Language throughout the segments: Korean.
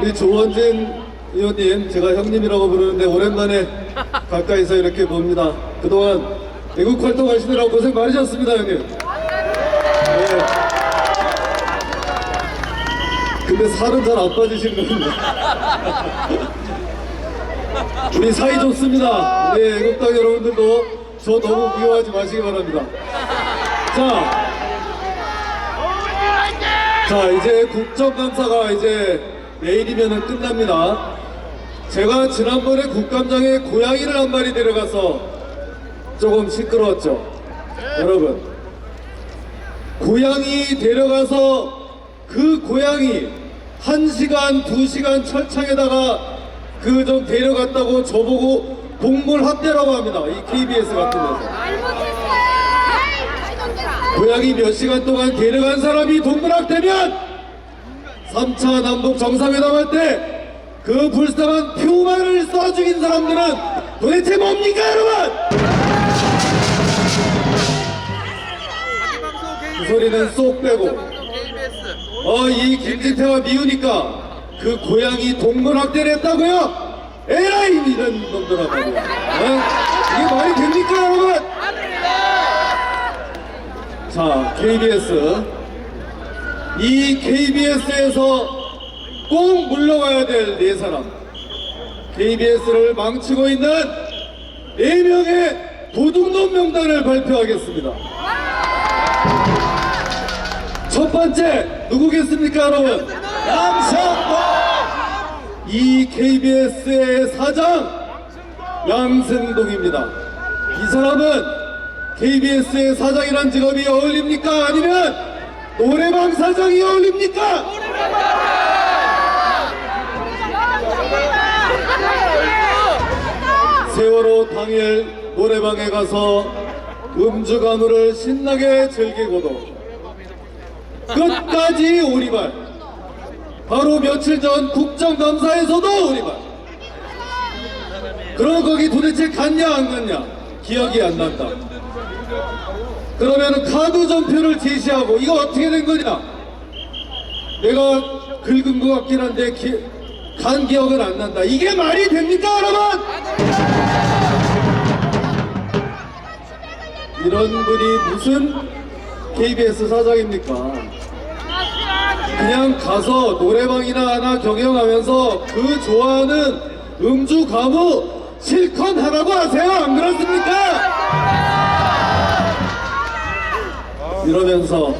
우리 조원진 의원님, 제가 형님이라고 부르는데 오랜만에 가까이서 이렇게 봅니다. 그동안 애국 활동하시느라고 고생 많으셨습니다, 형님. 네. 근데 살은 잘 안 빠지시는 겁니다. 우리 사이 좋습니다. 우리 애국당 여러분들도 저 너무 미워하지 마시기 바랍니다. 자, 자 이제 국정감사가 이제 내일이면 끝납니다. 제가 지난번에 국감장에 고양이를 한 마리 데려가서 조금 시끄러웠죠. 여러분, 고양이 데려가서 그 고양이 한 시간, 두 시간 철창에다가 그 좀 데려갔다고 저보고 동물 학대라고 합니다. 이 KBS 같은 데서. 고양이 몇 시간 동안 데려간 사람이 동물 학대면 3차 남북 정상회담 할 때 그 불쌍한 표만을 쏴 죽인 사람들은 도대체 뭡니까 여러분? 그 소리는 쏙 빼고 어 이 김진태가 미우니까 그 고양이 동물 학대를 했다고요? 에라이 이런 놈들하고 어? 이게 말이 됩니까 여러분? 자, KBS. 이 KBS에서 꼭 물러가야 될 네 사람. KBS를 망치고 있는 네 명의 도둑놈 명단을 발표하겠습니다. 첫 번째, 누구겠습니까, 여러분? 양성동! 이 KBS의 사장, 양승동입니다. 이 사람은 KBS의 사장이란 직업이 어울립니까? 아니면 노래방 사장이 어울립니까? 세월호 당일 노래방에 가서 음주 가무를 신나게 즐기고도 끝까지 오리발. 바로 며칠 전 국정감사에서도 오리발. 그럼 거기 도대체 갔냐 안 갔냐 기억이 안 난다 그러면 카드 전표를 제시하고 이거 어떻게 된 거냐? 내가 긁은 것 같긴 한데 기, 간 기억은 안 난다. 이게 말이 됩니까 여러분? 이런 분이 무슨 KBS 사장입니까? 그냥 가서 노래방이나 하나 경영하면서 그 좋아하는 음주 가무 실컷 하라고 하세요. 안 그렇습니까? 이러면서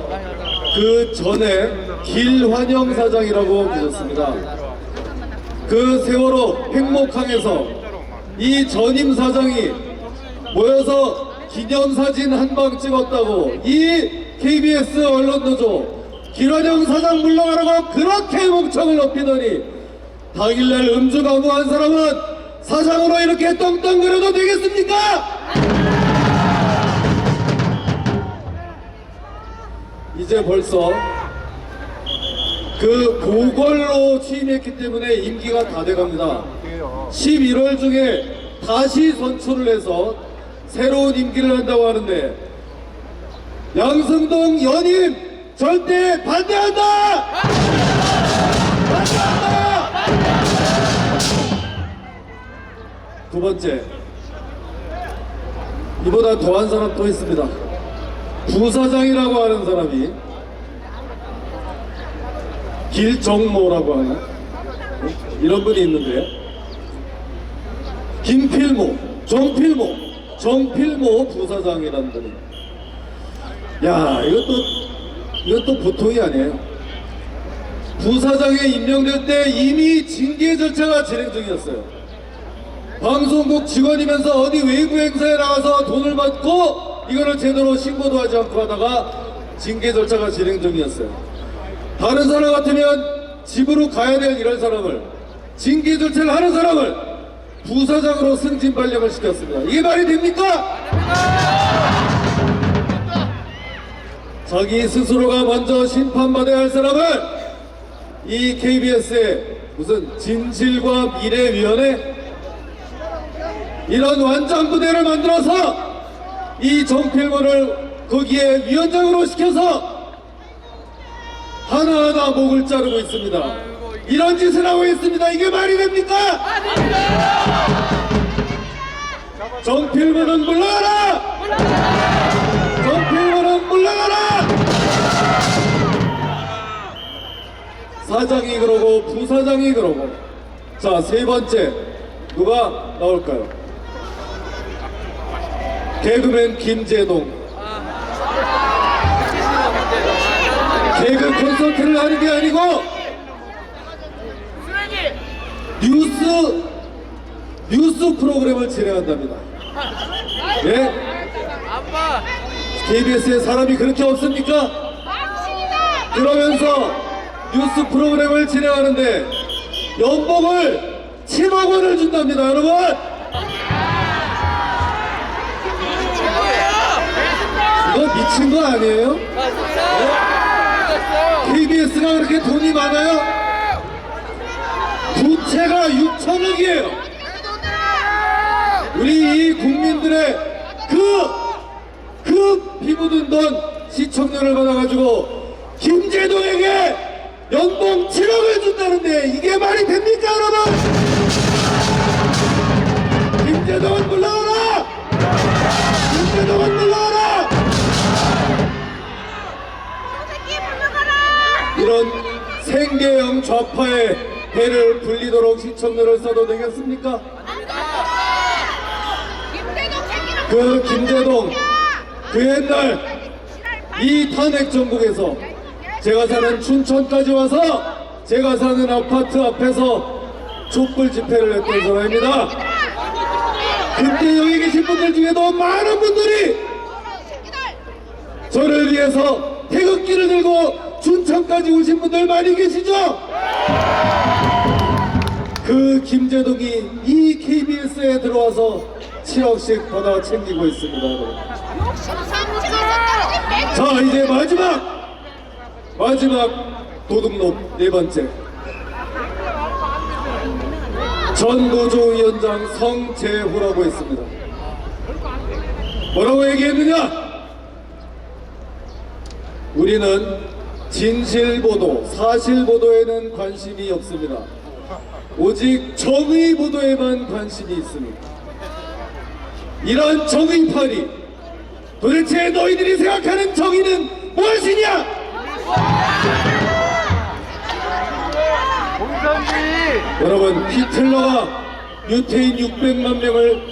그 전에 길환영 사장이라고 계셨습니다. 그 세월호 행목항에서 이 전임 사장이 모여서 기념사진 한 방 찍었다고 이 KBS 언론노조 길환영 사장 물러가라고 그렇게 목청을 높이더니 당일날 음주 가무한 사람은 사장으로 이렇게 떵떵거려도 되겠습니까? 이제 벌써 그 보궐로 취임했기 때문에 임기가 다 돼갑니다. 11월 중에 다시 선출을 해서 새로운 임기를 한다고 하는데 양승동 연임 절대 반대한다! 반대한다! 두 번째 이보다 더한 사람 또 있습니다. 부사장이라고 하는 사람이 길정모라고 하는 이런 분이 있는데 김필모, 정필모, 정필모 부사장이라는 분이 야 이것도 이것도 보통이 아니에요. 부사장에 임명될 때 이미 징계 절차가 진행 중이었어요. 방송국 직원이면서 어디 외부 행사에 나가서 돈을 받고 이거를 제대로 신고도 하지 않고 하다가 징계 절차가 진행 중이었어요. 다른 사람 같으면 집으로 가야 될 이런 사람을 징계 절차를 하는 사람을 부사장으로 승진 발령을 시켰습니다. 이게 말이 됩니까? 자기 스스로가 먼저 심판받아야 할 사람을 이 KBS의 무슨 진실과 미래위원회 이런 완전 부대를 만들어서 이 정필모를 거기에 위원장으로 시켜서 하나하나 목을 자르고 있습니다. 이런 짓을 하고 있습니다. 이게 말이 됩니까? 정필문은 물러가라! 정필문은 물러가라! 사장이 그러고 부사장이 그러고 자 세 번째 누가 나올까요? 개그맨 김재동 개그 콘서트를 하는 게 아니고 뉴스 뉴스 프로그램을 진행한답니다. 예? KBS에 사람이 그렇게 없습니까? 그러면서 뉴스 프로그램을 진행하는데 연봉을 7억 원을 준답니다, 여러분. 미친 거 아니에요? KBS가 그렇게 돈이 많아요? 부채가 6천억이에요. 우리 이 국민들의 그, 그 피묻은 돈 시청료를 받아가지고 김재동에게 연봉 7억을 준다는데 이게 말이 됩니까 여러분? 김재동은 물러 이런 생계형 좌파의 배를 불리도록 시청료를 써도 되겠습니까? 그 김재동 그 옛날 이 탄핵 전국에서 제가 사는 춘천까지 와서 제가 사는 아파트 앞에서 촛불 집회를 했던 사람입니다. 그때 여기 계신 분들 중에도 많은 분들이 저를 위해서 태극기를 들고 춘천까지 오신 분들 많이 계시죠? 그 김재동이 이 KBS에 들어와서 7억씩 받아 챙기고 있습니다. 자 이제 마지막 마지막 도둑놈 네 번째 전노조위원장 성재후라고 했습니다. 뭐라고 얘기했느냐? 우리는 진실보도, 사실보도에는 관심이 없습니다. 오직 정의보도에만 관심이 있습니다. 이런 정의파리, 도대체 너희들이 생각하는 정의는 무엇이냐? 여러분, 히틀러가 유태인 600만 명을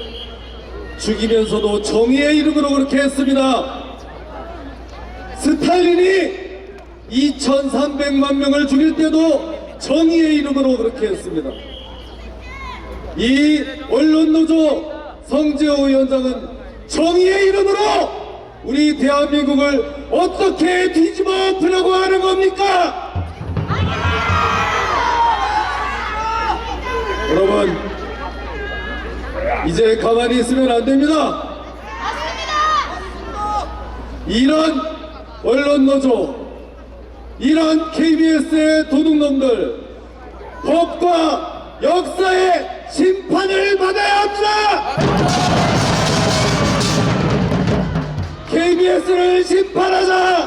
죽이면서도 정의의 이름으로 그렇게 했습니다. 스탈린이 2,300만 명을 죽일 때도 정의의 이름으로 그렇게 했습니다. 이 언론노조 성재호 위원장은 정의의 이름으로 우리 대한민국을 어떻게 뒤집어 엎으려고 하는 겁니까? 여러분, 이제 가만히 있으면 안 됩니다. 이런 언론 노조, 이런 KBS의 도둑놈들, 법과 역사의 심판을 받아야 합니다! KBS를 심판하자!